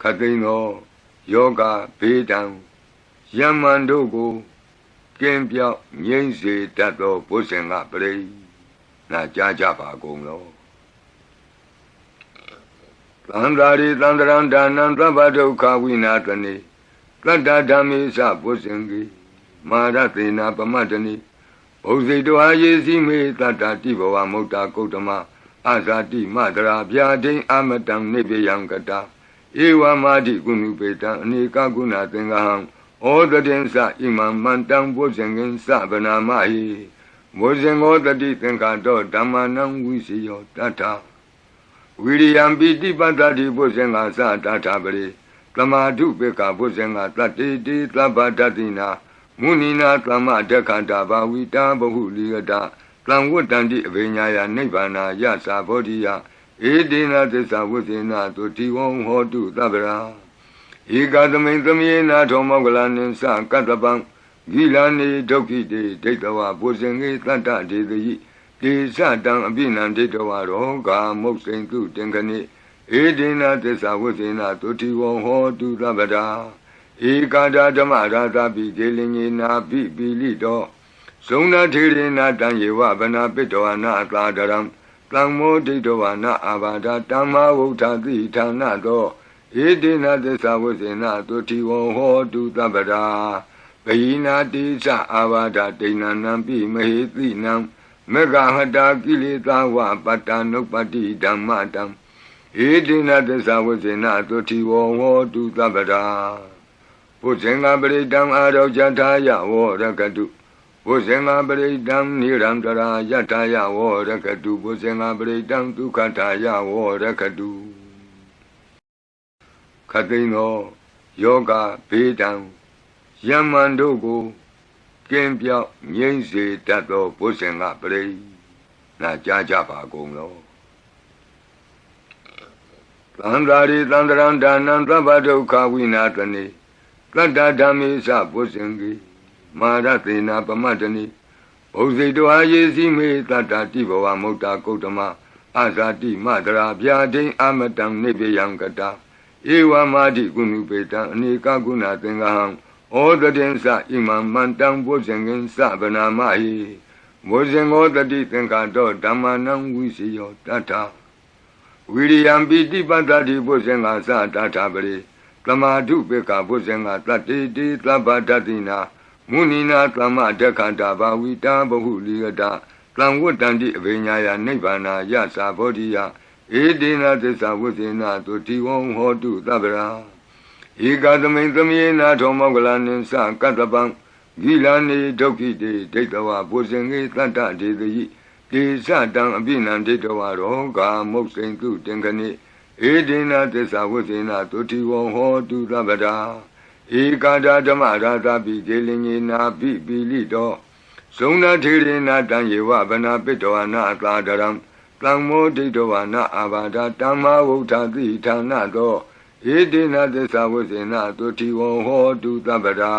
ခတ်သိမ်းသောယောဂဘေးဒံယမန်တို့ကိုကင်းပြောက်ငြိမ့်စေတတ်သောဘုဇင်ကပရိနာကြားကြပါကုန်လောသံဃာရိသံတရံဒါနံသဗ္ဗဒုက္ခဝိနာတနေတတ္တဓမ္မေသဘုဇင်ကြီးမာရသေနာပမတ္တနိဘုဇိတောအာယေစီမေတတ္တတိဘဝမုတ်တာကုတ္တမအာဇာတိမတရာဗျာဒိအမတံနိဗ္ဗယံကတာ ဧဝမာတိကုဏုပေတံအနေကကုဏသင်္ကဟံဩတတင်္စဣမံမန္တံဘုဇင်ကင်စဗနာမဟိဘုဇင်ောတတိသင်္ခါတောဓမ္မနံဝိစီယောတတ္ထဝိရိယံပိတိပတ္တိဘုဇင်္ဂသတတ္ထပရိသမာဓုပေကဘုဇင်္ဂတတ္တိတိသဗ္ဗတတိနာမုနိနာသမ္မဒက္ခန္တာဘာဝိတာဘဟုလိယတသံဝတ္တန္တိအဘိညာယနိဗ္ဗာနာယသာဘောဓိယ ဧတေနသစ္စာဝိသေနသုတိဝံဟောတုသဗ္ဗရာဧကသမိန်သမယေနာထောမောကလနိသကတ္တပံဂိလာနေဒုက္ခိတေဒိဋ္ဌဝဘုဇင်္ဂေတတ္တဒေသယိတေသတံအပိနံဒိဋ္ဌဝရောဂာမုတ်စိန်တုတင်္ခနိဧတေနသစ္စာဝိသေနသုတိဝံဟောတုသဗ္ဗရာဧကာဒဓမ္မရာသပိဒေလင်ညေနာပိပိလိတောဇုံနာထေရေနာတံယေဝဗနာပိတောအနာသာဒရံ တံမောဒိဋ္ဌဝနာအာဘာဒတမ္မာဝုထာတိဌာနသောဧတေနသစ္စာဝစေနသုတိဝံဟောတုတပ္ပရာဘယိနာတိသအာဘာဒဒိဏနံပိမဟေတိနံမေဃဟတာကိလေသာဝပတ္တနုပတိဓမ္မတံဧတေနသစ္စာဝစေနသုတိဝံဟောတုတပ္ပရာဘုဇင်္ဂပရိတံအာရောဇထာယဝရကတု ဘုဇင်္ဂပရိတံနိရံတရာယထာယဝရကတုဘုဇင်္ဂပရိတံဒုက္ခထာယဝရကတုခတ်သိမ်းသောယောဂဘေးဒံယမန်တို့ကိုကင်းပြောက်ငြိမ့်စေတတ်သောဘုဇင်္ဂပရိနာကြားကြပါကုန်လောသံဃာရိသံတရံဒါနံသဗ္ဗဒုက္ခဝိနာတနေတတ္တဓမ္မေသဘုဇင်္ဂေ မာရသေနာပမတ္တနိဘုဇိတောအာယေစီမေတတ္တတိဘဝမုတ်တာကုတ္တမအာဇာတိမတရာဗျာဒိအမတံနိဗ္ဗယံကတာဧဝမာတိကုဏုပေတံအနေကကုဏသင်္ကဟံဩတတင်္စဣမံမန္တံဘုဇင်္ဂင်စဗနာမဟိဘုဇင်္ဂောတတိသင်္ခါတောဓမ္မနံဝိစီယောတတ္ထဝိရိယံပိတိပတ္တိဘုဇင်္ဂသတတ္ထပရိသမာဓုပေကဘုဇင်္ဂတတ္တိတိသဗ္ဗတတိနာ မုနိနာသမ္မဒက္ခန္တာဘာဝိတာဘဟုလိယတသံဝတ္တန္တိအဘိညာယနိဗ္ဗာနာယသာဘောဓိယဧတေနသစ္စာဝိသေနသုတိဝံဟောတုသဗ္ဗရာဧကသမိန်သမယေနာထောမောကလနိသကတ္တပံဂိလာနေဒုက္ခိတေဒိဋ္ဌဝဘုဇင်္ဂေတတ္တဒေသယိတေသတံအပိနံဒိဋ္ဌဝရောဂာမုတ်စိန်တုတင်္ခနိဧတေနသစ္စာဝိသေနသုတိဝံဟောတုသဗ္ဗရာ ဧကာဒဓမ္မရာသပိဒေလင်ညေနာပိပိလိတောဇုံနာထေရေနာတံယေဝဗနာပိတောအနာသာဒရံတံမောဒိဋ္ဌဝနာအာဘာဒတမ္မာဝုထာတိဌာနသောဧတေနသစ္စာဝစေနသုတိဝံဟောတုတပ္ပရာ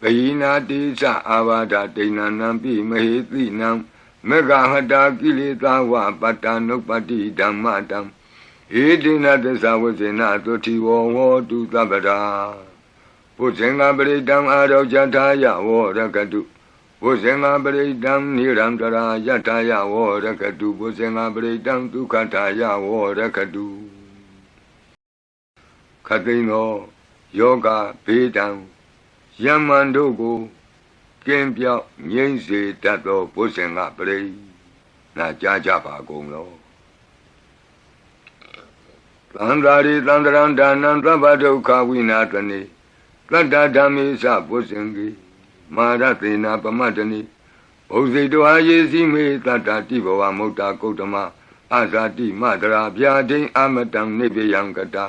ဘယိနာတိသအာဘာဒဒိဏနံပိမဟေတိနံမေဃဟတာကိလေသာဝပတ္တနုပတိဓမ္မတံဧတေနသစ္စာဝစေနသုတိဝံဟောတုတပ္ပရာ ဘုဇင်္ဂပရိတံအာရောဇထာယဝရကတုဘုဇင်္ဂပရိတံနိရံတရာယထာယဝရကတုဘုဇင်္ဂပရိတံဒုက္ခထာယဝရကတုခတ်သိမ်းသောယောဂဘေးဒံယမန်တို့ကိုကင်းပြောက်ငြိမ့်စေတတ်သောဘုဇင်္ဂပရိနာကြားကြပါကုန်လောသံဃာရိသံတရံဒါနံသဗ္ဗဒုက္ခဝိနာတနေ တတ္တဓမ္မေသဘုဇင်္ဂေမာရသေနာပမတ္တနိဘုဇိတောအာယေစီမေတတ္တတိဘဝမုတ်တာကုတ္တမအာဇာတိမတရာဗျာဒိအမတံနိဗ္ဗယံကတာ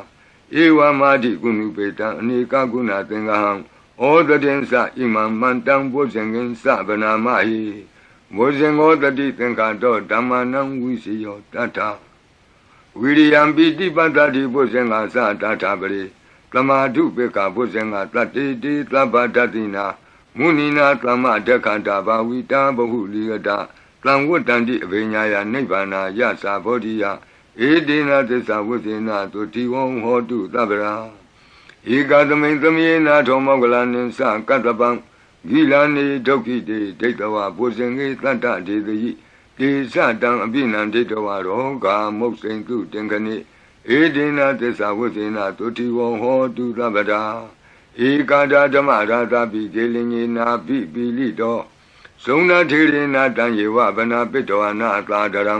ဧဝမာတိကုဏုပေတံအနေကကုဏသင်္ကဟံဩတတင်္စဣမံမန္တံဘုဇင်္ဂင်စဗနာမဟိဘုဇင်္ဂောတတိသင်္ခါတောဓမ္မနံဝိစီယောတတ္ထဝိရိယံပိတိပတ္တိဘုဇင်္ဂသတတ္ထပရိ သမာဓုပေကဘုဇင်္ဂတတ္တိတိသဗ္ဗတတိနာမုနိနာသမ္မဒက္ခန္တာဘာဝိတာဘဟုလိယတသံဝတ္တန္တိအဘိညာယနိဗ္ဗာနာယသာဘောဓိယဧဧတေနသစ္စာဝုဇေနသုတိဝံဟောတုသဗ္ဗရာဧကသမိန်သမယေနာထောမောကလနိသကတ္တပံဂိလာနေဒုက္ခိတေဒိဋ္ဌဝပုဇင်္ဂေတတ္တဒေသယိဒေသတံအပိနံဒိဋ္ဌဝရောဂာမုတ်စိန်တုတင်္ခနိ ဧဒေနသစ္စာဝုဇေနသုတိဝံဟောတုသဗ္ဗရာဧကာဒဓမ္မရာသပိဒေလင်ညေနာပိပိလိတောဇုံနာထေရေနာတံယေဝဗနာပိတောအနာသာဒရံ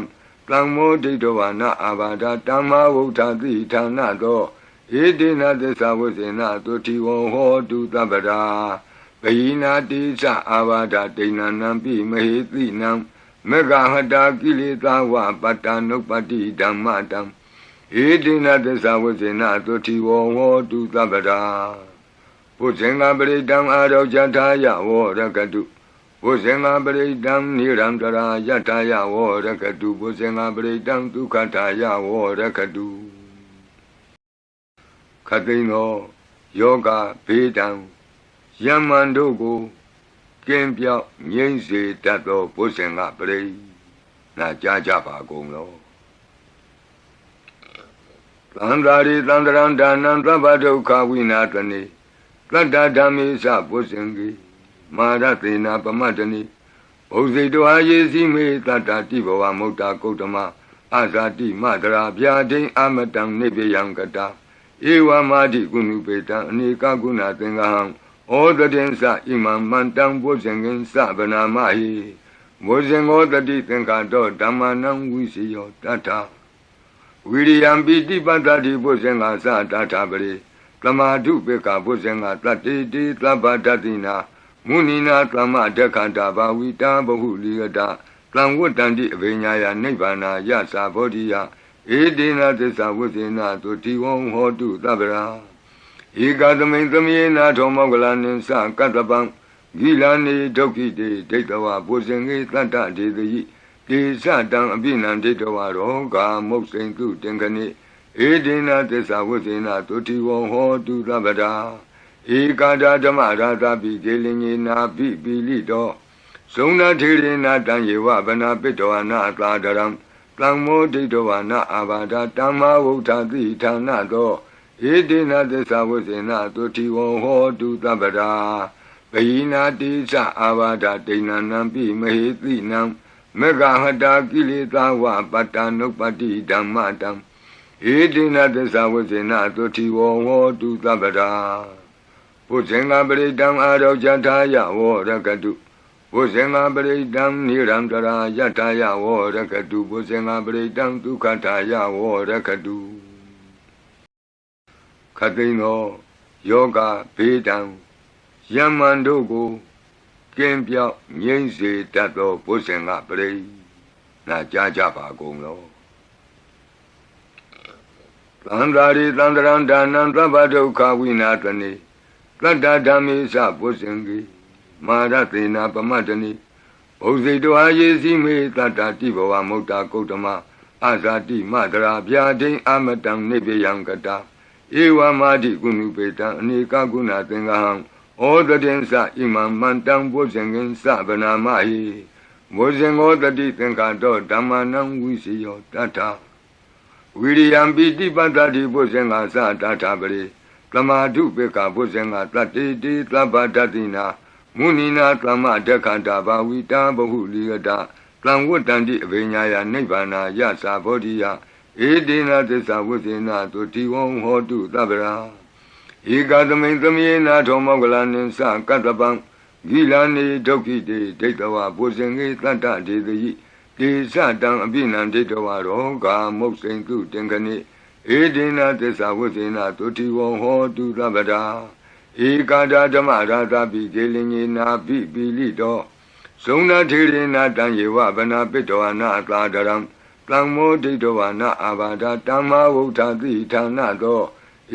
တံမောဒိဋ္ဌဝနာအာဘာဒတမ္မာဝုဋ္ဌတိဌာနသောဧတေနသစ္စာဝုဇေနသုတိဝံဟောတုသဗ္ဗရာပယိနာတိသအာဘာဒဒိဏနံပိမဟေတိနံမေဃဟတာကိလေသာဝပတ္တနုပ္ပတိဓမ္မတံ ဧတေနသစ္စာဝုဇေနသုတိဝံဟောတုသဗ္ဗရာဘုဇင်္ဂပရိတံအာရောဇထာယဝရကတုဘုဇင်္ဂပရိတံနိရံတရာယထာယဝရကတုဘုဇင်္ဂပရိတံဒုက္ခထာယဝရကတုခတိန်သောယောဂဘေးတံယမန်တို့ကိုကင်းပြောက်ငြိမ့်စေတတ်သောဘုဇင်္ဂပရိနာကြားကြပါကုန်လော သံဃာရိသံတရံဒါနံသဗ္ဗဒုက္ခဝိနာတနေတတ္တဓမ္မေသဘုဇင်္ဂေမာရသေနာပမတ္တနိဘုဇိတောအာယေစီမေတတ္တတိဘဝမုတ်တာကုတ္တမအာဇာတိမတရာဗျာဒိန်အမတံနိဗ္ဗယံကတာဧဝမာတိကုဏုပေတံအနေကကုဏသင်္ကဟံဩတတင်္စဣမံမန္တံဘုဇင်္ဂင်္စဗနာမဟိဘုဇင်္ဂောတတိသင်္ခါတောဓမ္မနံဝိစီယောတတ္ထ ဝိရိယံပိတိပတ္တိဘုဇင်္ဂါသတ္ထပရိသမာဓုပေကဘုဇင်္ဂတတ္တိတိသဗ္ဗတတိနာမုနိနာသမ္မဒက္ခန္တာဘာဝိတာဘဟုလိယတာသံဝတ္တန္တိအဘိညာယနိဗ္ဗာနာယသာဘောဓိယဧတေနသစ္စာဝုဇေနသုတိဝံဟောတုသဗ္ဗရာဧကသမိန်သမယေနာထောမောကလနိသကတ္တပံဂိလာနေဒုက္ခိတေဒိဋ္ဌဝဘုဇင်္ဂေတတ္တဒေသ ယိဒေသတံအပိနံဒိဋ္ဌဝရောဂာမုတ်စိန်တုတင်္ခနိဧဒေနသစ္စာဝုဇေနသုတိဝံဟောတုသဗ္ဗရာဧကာဒဓမ္မရာသပိဒေလင်ညေနာပိပိလိတောဇုံနာထေရေနာတံယေဝဗနာပိတောအနာသာဒရံတံမောဒိဋ္ဌဝနာအာဘာဒတမ္မာဝုဋ္ဌတိဌာနသောဧတေနသစ္စာဝုဇေနသုတိဝံဟောတုသဗ္ဗရာပယိနာတိသအာဘာဒဒိဏနံပိမဟေတိနံ မေဃဟတာကိလေသာဝပတ္တနုပ္ပတိဓမ္မတံဧတေနသစ္စာဝုဇေနသုတိဝံဟောတုသဗ္ဗရာဘုဇင်္ဂပရိတံအာရောဇထာယဝရကတုဘုဇင်္ဂပရိတံနိရံတရာယထာယဝရကတုဘုဇင်္ဂပရိတံဒုက္ခထာယဝရကတုခတိန်သောယောဂဘေးတံယမန်တို့ကို ကင်းပြောက်ငြိမ့်စေတတ်သောဘုဇင်္ဂပရိနာကြားကြပါကုန်လောသံဃာရိသံတရံဒါနံသဗ္ဗဒုက္ခဝိနာတနေတတ္တဓမ္မေသဘုဇင်္ဂေမာရသေနာပမတ္တနိဘုဇိတောအာယေစီမေတတ္တတိဘဝမုတ်တာကုတ္တမအာဇာတိမတရာဗျာဒိန်အမတံနိဗ္ဗယံကတာဧဝမာတိကုဏုပေတံအနေကကုဏသင်္ကဟံ ဩတတင်္စဣမံမန္တံဘုဇင်္ဂင်္စဗနာမဟိဘုဇင်္ဂောတတိသင်္ခါတောဓမ္မနံဝိစီယောတတ္ထဝိရိယံပိတိပတ္တိဘုဇင်္ဂါသတ္ထပရိသမာဓုပေကဘုဇင်္ဂတတ္တိတိသဗ္ဗတတိနာမုနိနာသမ္မဒက္ခန္တာဘာဝိတာဘဟုလိယတာသံဝတ္တန္တိအဘိညာယနိဗ္ဗာနာယသာဘောဓိယဧတေနသစ္စာဝုဇေနသုတိဝံဟောတုသဗ္ဗရာ ဧကသမိန်သမယေနာထောမောကလနိသကတ္တပံဂိလာနေဒုက္ခိတေဒိဋ္ဌဝဘုဇင်္ဂေတတ္တဒေသယိဒေသတံအပိနံဒိဋ္ဌဝရောဂာမုတ်စိန်တုတင်္ခနိဧဒေနသစ္စာဝုဇေနသုတိဝံဟောတုသဗ္ဗရာဧကာဒဓမ္မရာသပိဒေလင်ညေနာပိပိလိတောဇုံနာထေရေနာတံယေဝဗနာပိတောအနာသာဒရံတံမောဒိဋ္ဌဝနာအာဘာဒတမ္မာဝုဋ္ဌတိဌာနသော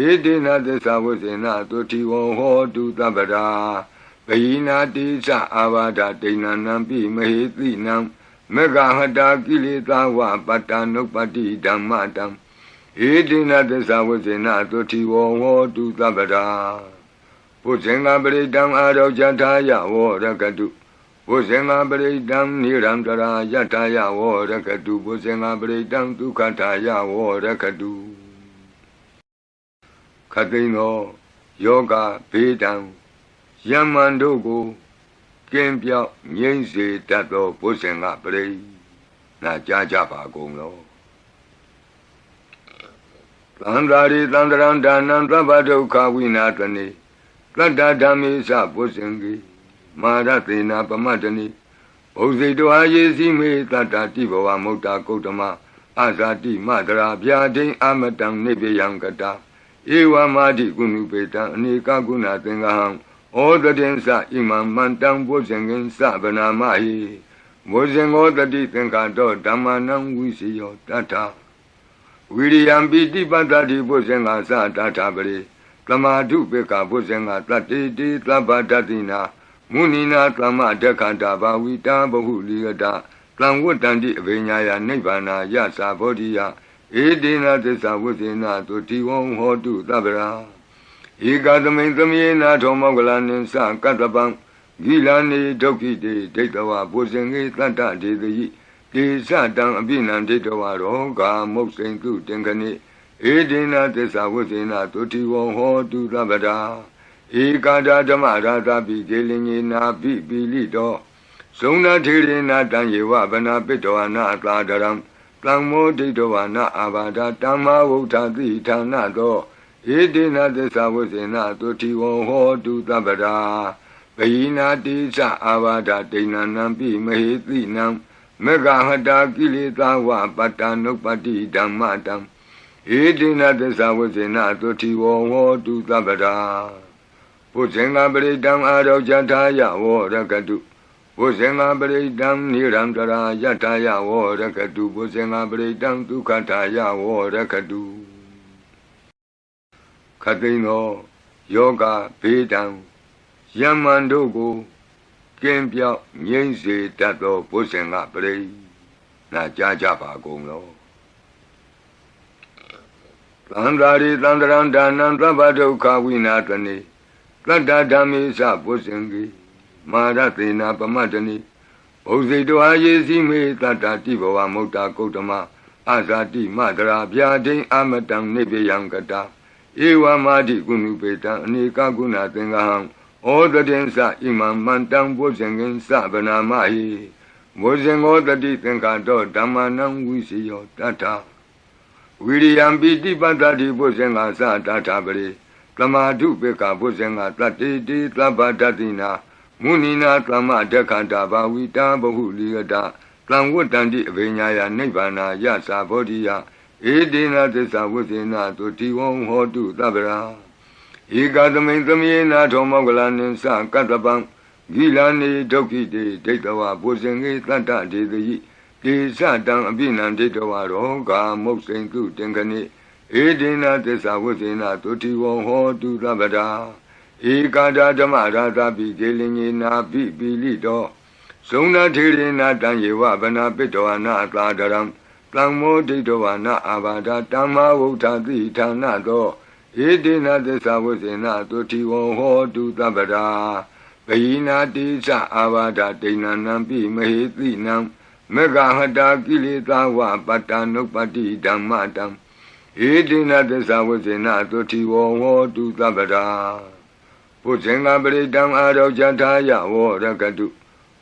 ဧတေနသစ္စာဝုဇေနသုတိဝံဟောတုသဗ္ဗရာပယိနာတိသအာဘာဒဒိဏနံပိမဟေတိနံမေဃဟတာကိလေသာဝပတ္တနုပ္ပတိဓမ္မတံဧတိနသစ္စာဝဇေနသုတိဝောဟောတုသဗ္ဗရာဘုဇင်္ဂပရိတံအာရောဇထာယဝရကတုဘုုဇင်္ဂပရိတံနိရံတရာယထာယဝရကတုဘုဇင်္ဂပရိတံဒုက္ခထာယဝရကတု ခသိန်းသောယောဂဘေးတံယမန်တို့ကိုကင်းပြောက်ငြိမ့်စေတတ်သောဘုဇင်္ဂပရိနာကြားကြပါကုန်လောသံဃာရိသံတရံဒါနံသဗ္ဗဒုက္ခဝိနာတနေတတ္တဓမ္မေသဘုဇင်္ဂေမာရသေနာပမတ္တနိဘုဇိတောအာယေစီမေတတ္တတိဘဝမုတ်တာကုတ္တမအာဇာတိမတရာဗျာဒိန်အမတံနိဗ္ဗယံကတာ ဧဝမာတိကုဏုပေတံအနေကကုဏသင်္ကဟံဩတတင်္စဣမံမန္တံဘုဇင်္ဂင်္စဗနာမဟိဘုဇင်္ဂောတတိသင်္ခါတောဓမ္မနံဝိစီယောတတ္ထဝိရိယံပိတိပတ္တိဘုဇင်္ဂသတတ္ထပရိသမာဓုပေကဘုဇင်္ဂတတ္တိတိသဗ္ဗတတိနာမုနိနာသမ္မဒက္ခတာဘာဝိတာဘဟုလိယတာတံဝတ္တန္တိအဘိညာယနိဗ္ဗာနာယသာဘောဓိယ ဧတေနသစ္စာဝိသေနသုတိဝံဟောတုသဗ္ဗရာဧကသမိန်သမယေနာထောမောကလနိသကတ္တပံဂိလာနေဒုက္ခိတေဒိဋ္ဌဝဘုဇင်္ဂေတတ္တဒေသယိကေသတံအပိနံဒိဋ္ဌဝရောဂာမုတ်စိန်တုတင်္ခနိဧတေနသစ္စာဝိသေနသုတိဝံဟောတုသဗ္ဗရာဧကာဒဓမ္မရာသပိဒေလင်ညေနာပိပိလိတောဇုံနာထေရေနာတံယေဝဗနာပိတောအနာသာဒရံ တံမောဒိဋ္ဌဝနာအာဘာဒတမ္မာဝုဋ္ဌတိဌာနသောဧတေနသစ္စာဝိစေနသုတိဝံဟောတုတပ္ပရာပယိနာတိသအာဘာဒဒိဏနံပိမဟေတိနံမေဃဟတာကိလေသာဝပတ္တနုပ္ပတိဓမ္မတံဧတေနသစ္စာဝိစေနသုတိဝံဟောတုတပ္ပရာဘုဇင်္ဂပရိတံအာရောဇထာယဝရကတု ဘုဇင်္ဂပရိတံနိရံတရာယထာယဝရကတုဘုဇင်္ဂပရိတံဒုက္ခထာယဝရကတုခသိန်းသောယောဂဘေးတံယမန်တို့ကိုကင်းပြောက်ငြိမ့်စေတတ်သောဘုဇင်္ဂပရိနာကြားကြပါကုန်လောသံဃာရိသံတရံဒါနံသဗ္ဗဒုက္ခဝိနာတနေတတ္တဓမ္မေသဘုဇင်္ဂေ မာရသေနာပမတ္တနိဘုဇိတောအာယေစီမေတတ္တတိဘဝမုတ်တာကုတ္တမအာဇာတိမတရာဗျာဒိန်အမတံနိဗ္ဗယံကတာဧဝမာတိကုဏုပေတံအနေကကုဏသင်္ကဟံဩတတင်္စဣမံမန္တံဘုဇင်္ဂင်္စဗနာမဟိဘုဇင်္ဂောတတိသင်္ခါတောဓမ္မနံဝိစီယောတတ္ထဝိရိယံပိတိပတ္တိဘုဇင်္ဂသတတ္ထပရိသမာဓုပေကဘုဇင်္ဂတတ္တိတိသဗ္ဗတတိနာ မုနိနာသမ္မဒက္ခတာဘာဝိတာဘဟုလိယတာတံဝတ္တန္တိအဘိညာယနိဗ္ဗာနာယသာဘောဓိယဧတေနသစ္စာဝိသေနသုတိဝံဟောတုသဗ္ဗရာဧကသမိန်သမယေနာထောမောကလနိသကတ္တပံဂိလာနေဒုက္ခိတေဒိဋ္ဌဝဘုဇင်္ဂေတတ္တဒေသယိကေသတံအပိနံဒိဋ္ဌဝရောဂာမုတ်စိန်တုတင်္ခနိဧဒေနသစ္စာဝိသေနသုတိဝံဟောတုသဗ္ဗရာ ဧကာဒဓမ္မရာသပိဒေလင်ညေနာပိပိလိတောဇုံနာထေရေနာတံယေဝဗနာပိတောအနာအသာဒရံတံမောဒိဋ္ဌဝနာအာဘာဒတမ္မာဝုဋ္ဌတိဌာနသောဧတေနသစ္စာဝိသေနသုတိဝံဟောတုသဗ္ဗရာပယိနာတိသအာဘာဒဒိဏနံပိမဟေတိနံမေဃဟတာကိလေသာဝပတ္တနုပ္ပတိဓမ္မတံဧတိနသစ္စာဝိဇ္ဇနာသုတိဝောဟောတုသဗ္ဗရာ ဘုဇင်္ဂပရိတံအာရောဇထာယဝရကတု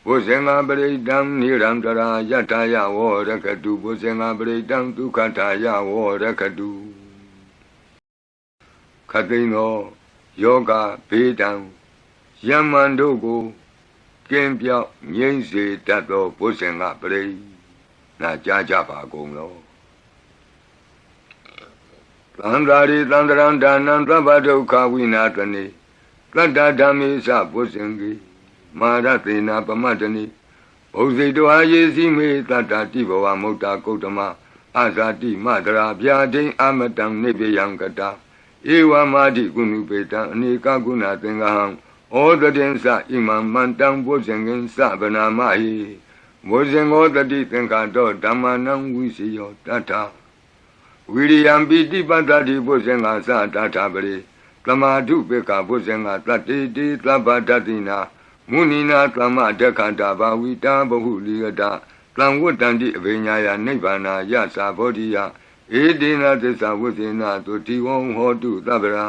ဘုဇင်္ဂပရိတံနိရံတရာယထာယဝရကတုဘုဇင်္ဂပရိတံဒုက္ခထာယဝရကတုခသိန်းသောယောဂဘေးတံယမန်တို့ကိုကင်းပြောက်ငြိမ့်စေတတ်သောဘုဇင်္ဂပရိနာကြားကြပါကုန်လောသံဃာရိသံတရံဒါနံသဗ္ဗဒုက္ခဝိနာတနေ တတ္တဓမ္မေသဘုဇင်္ဂေမာရသေနာပမတ္တနိဘုဇိတောအာယေစီမေတတ္တတိဘဝမုတ်တာကုတ္တမအာဇာတိမတရာဗျာဒိန်အမတံနိဗ္ဗယံကတာဧဝမာတိကုဏုပေတံအနေကကုဏသင်္ကဟံဩတတင်္စဣမံမန္တံဘုဇင်္ဂင်္စဗနာမဟိဘုဇင်္ဂောတတိသင်္ခါတောဓမ္မနံဝိစီယောတတ္ထဝိရိယံပိတိပတ္တိဘုဇင်္ဂသတ္ထပရိ သမာဓုပေကဘုဇင်္ဂတတ္တိတိသဗ္ဗတတိနာမမုနိနာသမ္မဒက္ခတာဘာဝိတာဘဟုလိယတာတံဝတ္တန္တိအဘိညာယနိဗ္ဗာနာယသာဘောဓိယဧတေနသစ္စာဝိသေနသုတိဝံဟောတုသဗ္ဗရာ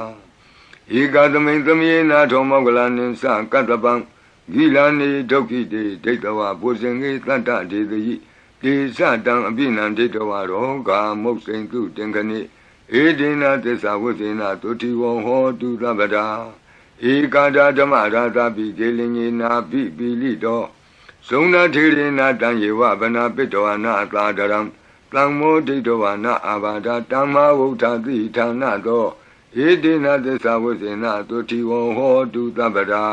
ဧကသမိန်သမယေနာထောမောကလနိသကတ္တပံဂိလာနေဒုက္ခိတေဒိဋ္ဌဝဘုဇင်္ဂေတတ္တဒေတယိဒေသတံအပိနံဒိဋ္ဌဝရောဂာမုတ်စိန်တုတင်္ခနိ ဧတေနသစ္စာဝိသေနသုတိဝံဟောတုသဗ္ဗရာဧကာဒဓမ္မရာသပိဒေလင်ညေနာပိပိလိတောဇုံနာထေရေနာတံယေဝဗနာပိတောအနာအတာဒရံတံမောဒိဋ္ဌဝနာအာဘာဒတမ္မာဝုဋ္ဌတိဌာနသောဧတေနသစ္စာဝိသေနသုတိဝံဟောတုသဗ္ဗရာ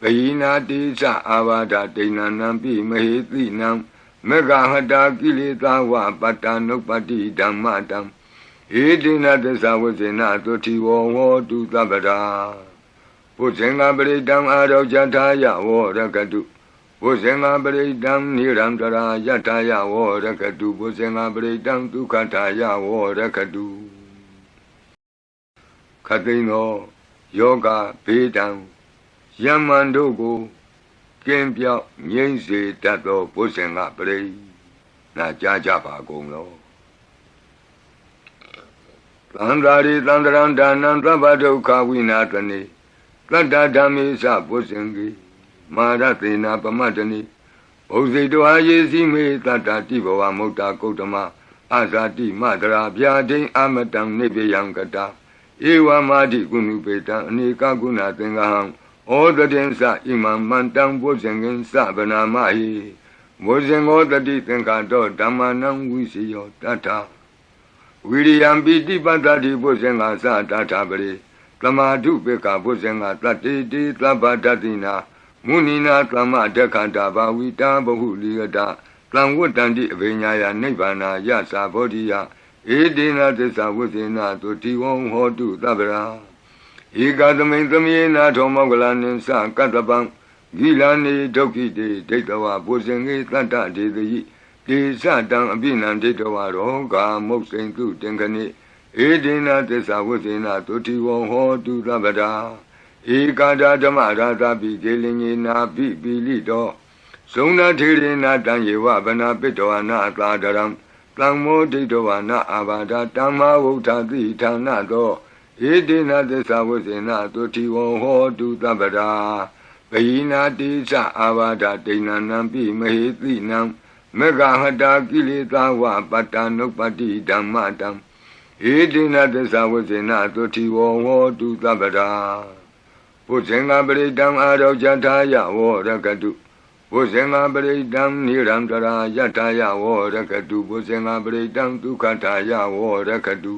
ပယိနာတိသအာဘာဒဒိဏနံပိမဟေတိနံမေဃဟတာကိလေသာဝပတ္တနုပ္ပတိဓမ္မတံ ဧတေနသစ္စာဝိသေနသုတိဝံဟောတုသဗ္ဗရာဘုဇင်္ဂပရိတံအာရောဇထာယဝရကတုဘုဇင်္ဂပရိတံနိရံတရာယထာယဝရကတုဘုဇင်္ဂပရိတံဒုက္ခထာယဝရကတုခတိန်သောယောဂဘေးတံယမန်တို့ကိုကင်းပြောက်ငြိမ့်စေတတ်သောဘုဇင်္ဂပရိနာကြားကြပါကုန်လော သံဃာရိသံတရံဒါနံသဗ္ဗဒုက္ခဝိနာတနေတတ္တဓမ္မေသဘုဇင်္ဂေမာရသေနာပမတ္တနိဘုဇိတောအာယေစီမေတတ္တတိဘဝမုတ်တာကုတ္တမအာဇာတိမတရာဗျာဒိအမတံနိဗ္ဗယံကတာဧဝမာတိကုဏုပေတံအနေကကုဏသင်္ကဟံဩတတင်္စဣမံမန္တံဘုဇင်္ဂင်္စဗနာမဟိဘုဇင်္ဂောတတိသင်္ခါတောဓမ္မနံဝိစီယောတတ္ထ ဝိရိယံပိတိပတ္တိဘုဇင်္ဂါသတ္ထပရိသမာဓုပေကဘုဇင်္ဂတတ္တိတိသဗ္ဗတတိနာမုနိနာသမ္မဒက္ခတာဘာဝိတာဘဟုလိယတာတံဝတ္တန္တိအဘိညာယနိဗ္ဗာနာယသာဘောဓိယဧတေနသစ္စာဝိသေနသုတိဝံဟောတုသဗ္ဗရာဧကသမိန်သမယေနာထောမောကလနိသကတ္တပံဂိလာနေဒုက္ခိတေဒိဋ္ဌဝဘုဇင်္ဂေတတ္တဒေတ ယိဒေသတံအပိနံဒိဋ္ဌဝရောဂာမုတ်စိန်တုတင်္ခနိဧဒေနသစ္စာဝိသေနသုတိဝံဟောတုသဗ္ဗရာဧကာဒဓမ္မရာသပိဒေလင်ညေနာပိပိလိတောဇုံနာထေရေနာတံယေဝဗနာပိတောအနာအတာဒရံတံမောဒိဋ္ဌဝနာအာဘာဒတမ္မာဝုဋ္ဌတိဌာနသောဧတေနသစ္စာဝိသေနသုတိဝံဟောတုသဗ္ဗရာပယိနာတိသအာဘာဒဒိဏနံပိမဟေတိနံ မေဃဟတာကိလေသာဝပတ္တနုပ္ပတိဓမ္မတံဧတေနသစ္စာဝိသေနသုတိဝံဟောတုသဗ္ဗရာဘုဇင်္ဂပရိတံအာရောဇထာယဝရကတုဘုဇင်္ဂပရိတံနိရံတရာယထာယဝရကတုဘုဇင်္ဂပရိတံဒုက္ခထာယဝရကတု